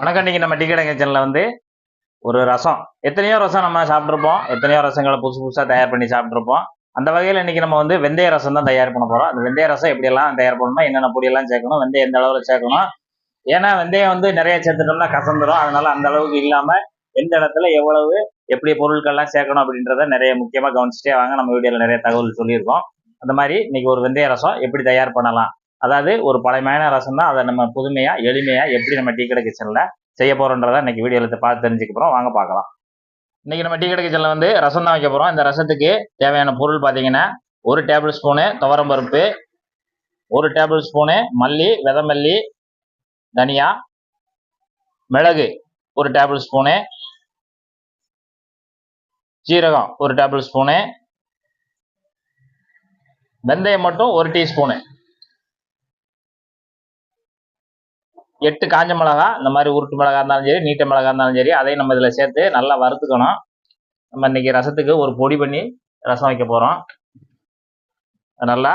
வணக்கம். இன்னைக்கு நம்ம டிக்கெட் கிச்சனில் வந்து ஒரு ரசம். எத்தனையோ ரசம் நம்ம சாப்பிட்ருப்போம் எத்தனையோ ரசங்களை புதுசு புதுசாக தயார் பண்ணி சாப்பிட்ருப்போம் அந்த வகையில் இன்றைக்கி நம்ம வந்து வெந்தய ரசம் தான் தயார் பண்ண போகிறோம் அந்த வெந்தய ரசம் எப்படியெல்லாம் தயார் பண்ணணும் என்னென்ன பொடியெல்லாம் சேர்க்கணும் வெந்தயம் எந்த அளவில் சேர்க்கணும். ஏன்னா வெந்தயம் வந்து நிறைய சேர்த்துட்டோம்னா கசந்துடும் அதனால அந்த அளவுக்கு இல்லாமல் எந்த இடத்துல எவ்வளவு எப்படி பொருட்கள்லாம் சேர்க்கணும் அப்படின்றத நிறைய முக்கியமாக கவனிச்சிட்டே வாங்க. நம்ம வீடியோவில் நிறைய தகவல் சொல்லியிருக்கோம். அந்த மாதிரி இன்னைக்கு ஒரு வெந்தய ரசம் எப்படி தயார் பண்ணலாம். அதாவது ஒரு பழமையான ரசம் தான். அதை நம்ம புதுமையாக எளிமையாக எப்படி நம்ம டீ கடை கிச்சனில் செய்ய இன்றைக்கி வீடியோ எடுத்து பார்த்து தெரிஞ்சுக்க போகிறோம் வாங்க பார்க்கலாம். இன்றைக்கி நம்ம டீ கடை கிச்சனில் வந்து ரசம் தான் வைக்க போகிறோம் இந்த ரசத்துக்கு தேவையான பொருள் பார்த்தீங்கன்னா ஒரு டேபிள் ஸ்பூனு துவரம் பருப்பு ஒரு டேபிள் ஸ்பூனு மல்லி விதமல்லி தனியா மிளகு ஒரு டேபிள் ஸ்பூனு ஜீரகம் ஒரு டேபிள் ஸ்பூனு வெந்தயம் மட்டும் ஒரு டீஸ்பூனு எட்டு காஞ்ச மிளகா இந்த மாதிரி உருட்டு மிளகா இருந்தாலும் சரி நீட்ட மிளகா இருந்தாலும் சரி அதையும் நம்ம இதில் சேர்த்து நல்லா வறுத்துக்கணும். நம்ம இன்றைக்கி ரசத்துக்கு ஒரு பொடி பண்ணி ரசம் வைக்க போகிறோம் நல்லா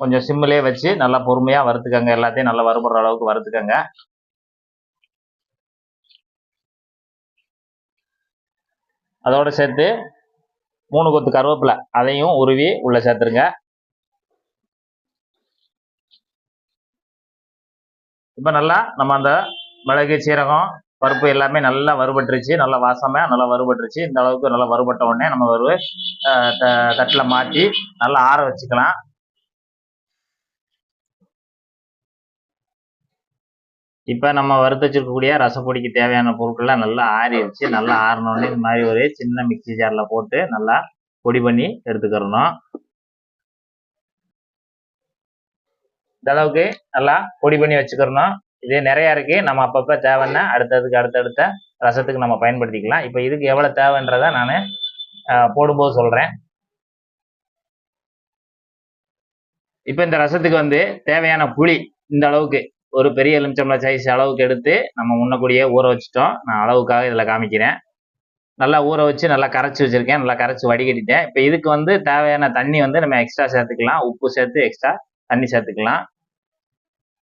கொஞ்சம் சிம்மிலே வச்சு நல்லா பொறுமையாக வறுத்துக்கங்க. எல்லாத்தையும் நல்லா வறுபடுற அளவுக்கு வறுத்துக்கங்க. அதோடு சேர்த்து மூணு கொத்து கருவேப்பிலை அதையும் உருவி உள்ளே சேர்த்துருங்க. இப்போ நல்லா நம்ம அந்த மிளகு சீரகம் பருப்பு எல்லாமே நல்லா வறுபட்டுருச்சு. நல்லா வாசமாக நல்லா வறுபட்டுருச்சு. இந்த அளவுக்கு நல்லா வறுபட்ட உடனே நம்ம ஒரு தட்டில் மாற்றி நல்லா ஆற வச்சுக்கலாம். இப்போ நம்ம வறுத்து வச்சிருக்கக்கூடிய ரசப்பொடிக்கு தேவையான பொருட்கள்லாம் நல்லா ஆறி வச்சு நல்லா ஆறினோடனே இந்த மாதிரி ஒரு சின்ன மிக்சி ஜாரில் போட்டு நல்லா பொடி பண்ணி எடுத்துக்கிறணும். இந்த அளவுக்கு நல்லா பொடி பண்ணி வச்சுக்கிறணும். இது நிறையா இருக்குது நம்ம அப்பப்போ தேவைன்னா அடுத்ததுக்கு அடுத்தடுத்த ரசத்துக்கு நம்ம பயன்படுத்திக்கலாம். இப்போ இதுக்கு எவ்வளோ தேவைன்றத நான் போடும்போது சொல்கிறேன் இப்போ இந்த ரசத்துக்கு வந்து தேவையான புளி இந்த அளவுக்கு ஒரு பெரிய எலுமிச்சம்பள சைஸ் அளவுக்கு எடுத்து நம்ம முன்னக்கூடியே ஊற வச்சுட்டோம். நான் அளவுக்காக இதில் காமிக்கிறேன். நல்லா ஊற வச்சு நல்லா கரைச்சி வச்சுருக்கேன். நல்லா கரைச்சி வடிகட்டிட்டேன். இப்போ இதுக்கு வந்து தேவையான தண்ணி வந்து நம்ம எக்ஸ்ட்ரா சேர்த்துக்கலாம். உப்பு சேர்த்து எக்ஸ்ட்ரா தண்ணி சேர்த்துக்கலாம்.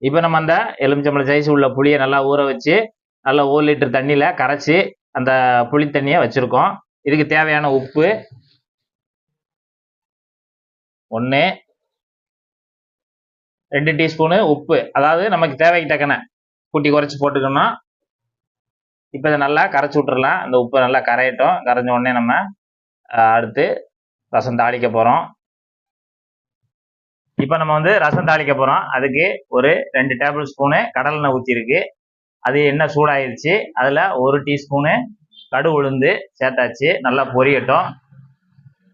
இப்போ நம்ம அந்த எலுமிச்சம்பழ சைஸ் உள்ள புளியை நல்லா ஊற வச்சு நல்லா ஒரு லிட்டர் தண்ணியில் கரைச்சி அந்த புளி தண்ணியை வச்சுருக்கோம். இதுக்கு தேவையான உப்பு ஒன்று ரெண்டு டீஸ்பூனு உப்பு. அதாவது நமக்கு தேவைக்கு தக்கன கூட்டி குறைச்சி போட்டுக்கணும் இப்போ இதை நல்லா கரைச்சி விட்டுறலாம். அந்த உப்பு நல்லா கரையட்டும். கரைஞ்ச உடனே நம்ம அடுத்து ரசம் தாளிக்க போகிறோம் இப்போ நம்ம வந்து ரசம் தாளிக்க போகிறோம் அதுக்கு ஒரு ரெண்டு டேபிள் ஸ்பூனு கடலெண்ணெய் ஊற்றிருக்கு அது என்ன சூடாயிருச்சு? அதில் ஒரு டீஸ்பூனு கடு உளுந்து சேர்த்தாச்சு. நல்லா பொரியட்டும்.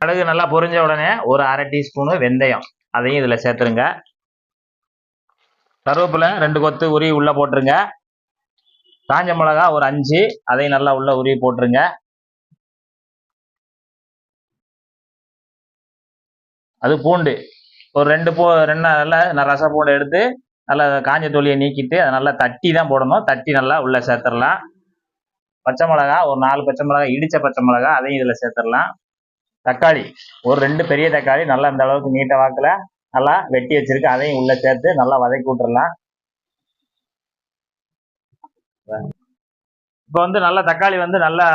கடுகு நல்லா பொரிஞ்ச உடனே ஒரு அரை டீஸ்பூனு வெந்தயம். அதையும் இதில் சேர்த்துருங்க. கருவேப்பிலை ரெண்டு கொத்து உருவி உள்ளே போட்டுருங்க. காஞ்ச மிளகா ஒரு அஞ்சு. அதையும் நல்லா உள்ள உருவி போட்டுருங்க. அது பூண்டு. ஒரு ரெண்டு போ ரெண்டு நல்லா ரச போட எடுத்து நல்லா காஞ்ச தொலியை நீக்கிட்டு அதை நல்லா தட்டி தான் போடணும். தட்டி நல்லா உள்ளே சேர்த்துடலாம். பச்சை மிளகா ஒரு நாலு பச்சை மிளகா இடித்த பச்சை மிளகா அதையும் இதில் சேர்த்துடலாம். தக்காளி ஒரு ரெண்டு பெரிய தக்காளி நல்லா இந்த அளவுக்கு நீட்ட வாக்கில் நல்லா வெட்டி வச்சிருக்கு. அதையும் உள்ளே சேர்த்து நல்லா வதக்கி விட்டுறலாம் இப்போ வந்து நல்லா தக்காளி வந்து நல்லா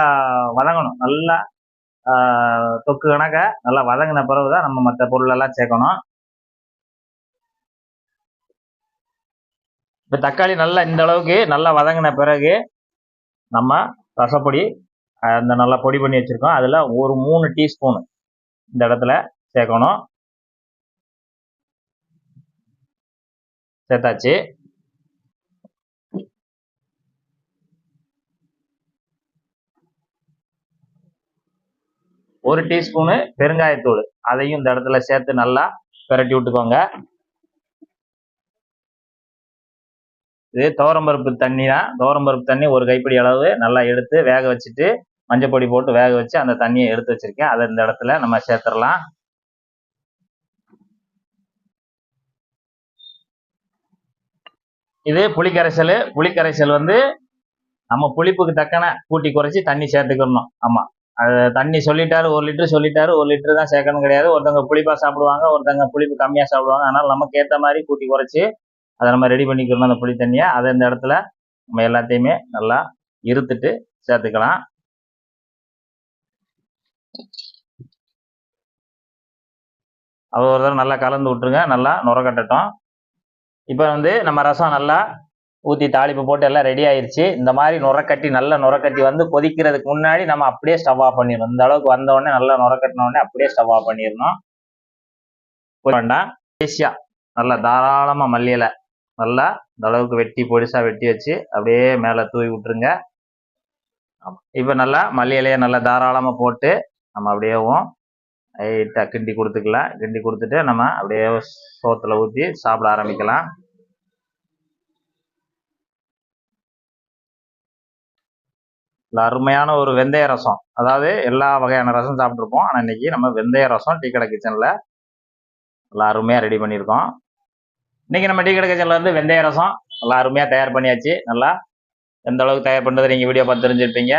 வதங்கணும். நல்லா தொக்கு கணக்க நல்லா வதங்கின பிறகு தான் நம்ம மற்ற பொருளெல்லாம் சேர்க்கணும். இப்போ தக்காளி நல்லா இந்த அளவுக்கு நல்லா வதங்கின பிறகு நம்ம ரசப்பொடி அந்த நல்லா பொடி பண்ணி வச்சுருக்கோம். அதில் ஒரு மூணு டீஸ்பூனு இந்த இடத்துல சேர்க்கணும். சேர்த்தாச்சு. ஒரு டீஸ்பூனு பெருங்காயத்தூள். அதையும் இந்த இடத்துல சேர்த்து நல்லா பெரட்டி விட்டுக்கோங்க. இது துவரம்பருப்பு தண்ணி தான் துவரம்பருப்பு தண்ணி ஒரு கைப்பிடி அளவு நல்லா எடுத்து வேக வச்சுட்டு மஞ்சள் பொடி போட்டு வேக வச்சு அந்த தண்ணியை எடுத்து வச்சிருக்கேன். அதை இந்த இடத்துல நம்ம சேர்த்துடலாம். இது புளிக்கரைசல். புளிக்கரைசல் வந்து நம்ம புளிப்புக்கு தக்கன கூட்டி குறைச்சி தண்ணி சேர்த்துக்கணும். ஆமாம் அது தண்ணி சொல்லிட்டாரு ஒரு லிட்டர் சொல்லிட்டாரு ஒரு லிட்டர் தான் சேர்க்கணும் கிடையாது. ஒருத்தவங்க புளிப்பாக சாப்பிடுவாங்க ஒருத்தவங்க புளிப்பு கம்மியாக சாப்பிடுவாங்க. அதனால் நமக்கு ஏற்ற மாதிரி கூட்டி குறைச்சி அதை நம்ம ரெடி பண்ணிக்கிறோம் அந்த புளி தண்ணியை. அதை இந்த இடத்துல நம்ம எல்லாத்தையுமே நல்லா இருத்துட்டு சேர்த்துக்கலாம். அது ஒரு தடவை நல்லா கலந்து விட்டுருங்க. நல்லா நுர இப்போ வந்து நம்ம ரசம் நல்லா ஊற்றி தாளிப்பு போட்டு எல்லாம் ரெடி ஆயிடுச்சு இந்த மாதிரி நுரக்கட்டி நல்ல நுரக்கட்டி வந்து கொதிக்கிறதுக்கு முன்னாடி நம்ம அப்படியே ஸ்டவ் ஆஃப் பண்ணிடணும். இந்த அளவுக்கு வந்த நல்லா நுரக்கட்டின உடனே அப்படியே ஸ்டவ் ஆஃப் பண்ணிடணும். வேண்டாம். ஈஸியாக நல்லா தாராளமாக மல்லியில் நல்லா இந்த அளவுக்கு வெட்டி பொடிசாக வெட்டி வச்சு அப்படியே மேலே தூவி விட்டுருங்க. இப்போ நல்லா மல்லி இலையை நல்லா தாராளமாக போட்டு நம்ம அப்படியேவும் லைட்டாக கிண்டி கொடுத்துக்கலாம். கிண்டி கொடுத்துட்டு நம்ம அப்படியே சோத்தில் ஊற்றி சாப்பிட ஆரம்பிக்கலாம். அருமையான ஒரு வெந்தய ரசம். அதாவது எல்லா வகையான ரசம் சாப்பிட்ருப்போம் ஆனால் இன்னைக்கு நம்ம வெந்தய ரசம் டீ கடை கிச்சனில் நல்லா அருமையாக ரெடி பண்ணியிருக்கோம். இன்னைக்கு நம்ம டீ கடை கிச்சனில் வந்து வெந்தய ரசம். நல்லா அருமையாக தயார் பண்ணியாச்சு. நல்லா எந்த அளவுக்கு தயார் பண்ணுறது நீங்கள் வீடியோ பார்த்து தெரிஞ்சிருப்பீங்க.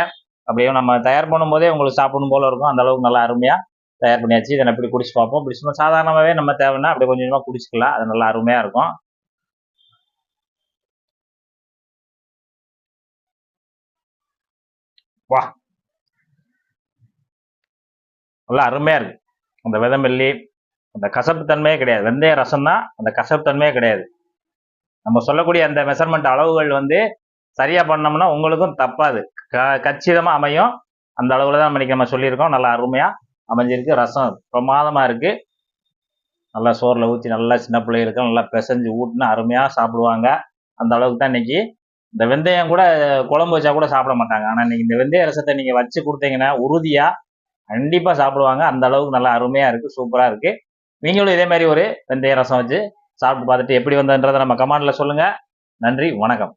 அப்படியே நம்ம தயார் பண்ணும்போதே உங்களுக்கு சாப்பிடணும் போல இருக்கும். அந்த அளவுக்கு நல்லா அருமையாக தயார் பண்ணியாச்சு. இதை எப்படி குடிச்சு பார்ப்போம். குடிச்சு சாதாரணமாகவே நம்ம தேவைன்னா அப்படியே கொஞ்சம் கொஞ்சமாக குடிச்சிக்கலாம். அது நல்லா அருமையாக இருக்கும். வா. நல்லா அருமையாக இருக்கு. அந்த விதமல்லி அந்த கசப்பு தன்மையே கிடையாது. வெந்தய ரசம் தான் அந்த கசப்பு தன்மையே கிடையாது. நம்ம சொல்லக்கூடிய அந்த மெஷர்மெண்ட் அளவுகள் வந்து சரியாக பண்ணோம்னா உங்களுக்கும் தப்பாது. க கச்சிதமாக அமையும். அந்த அளவில் தான் நம்ம இன்னைக்கு நம்ம சொல்லியிருக்கோம். நல்லா அருமையாக அமைஞ்சிருக்கு. ரசம் பிரமாதமாக இருக்குது நல்லா சோறில் ஊற்றி நல்லா சின்ன பிள்ளைகளுக்கு நல்லா பிசைஞ்சு ஊட்டினா அருமையாக சாப்பிடுவாங்க. அந்த அளவுக்கு தான் இன்னைக்கு இந்த வெந்தயம் கூட குழம்பு வச்சா கூட சாப்பிட மாட்டாங்க. ஆனால் இன்னைக்கு இந்த வெந்தய ரசத்தை நீங்கள் வச்சு கொடுத்தீங்கன்னா உறுதியாக கண்டிப்பாக சாப்பிடுவாங்க. அந்த அளவுக்கு நல்லா அருமையாக இருக்குது சூப்பராக இருக்குது நீங்களும் இதே மாதிரி ஒரு வெந்தய ரசம் வச்சு சாப்பிட்டு பார்த்துட்டு எப்படி வந்ததுன்றதை நம்ம கமாண்டில் சொல்லுங்கள் நன்றி வணக்கம்.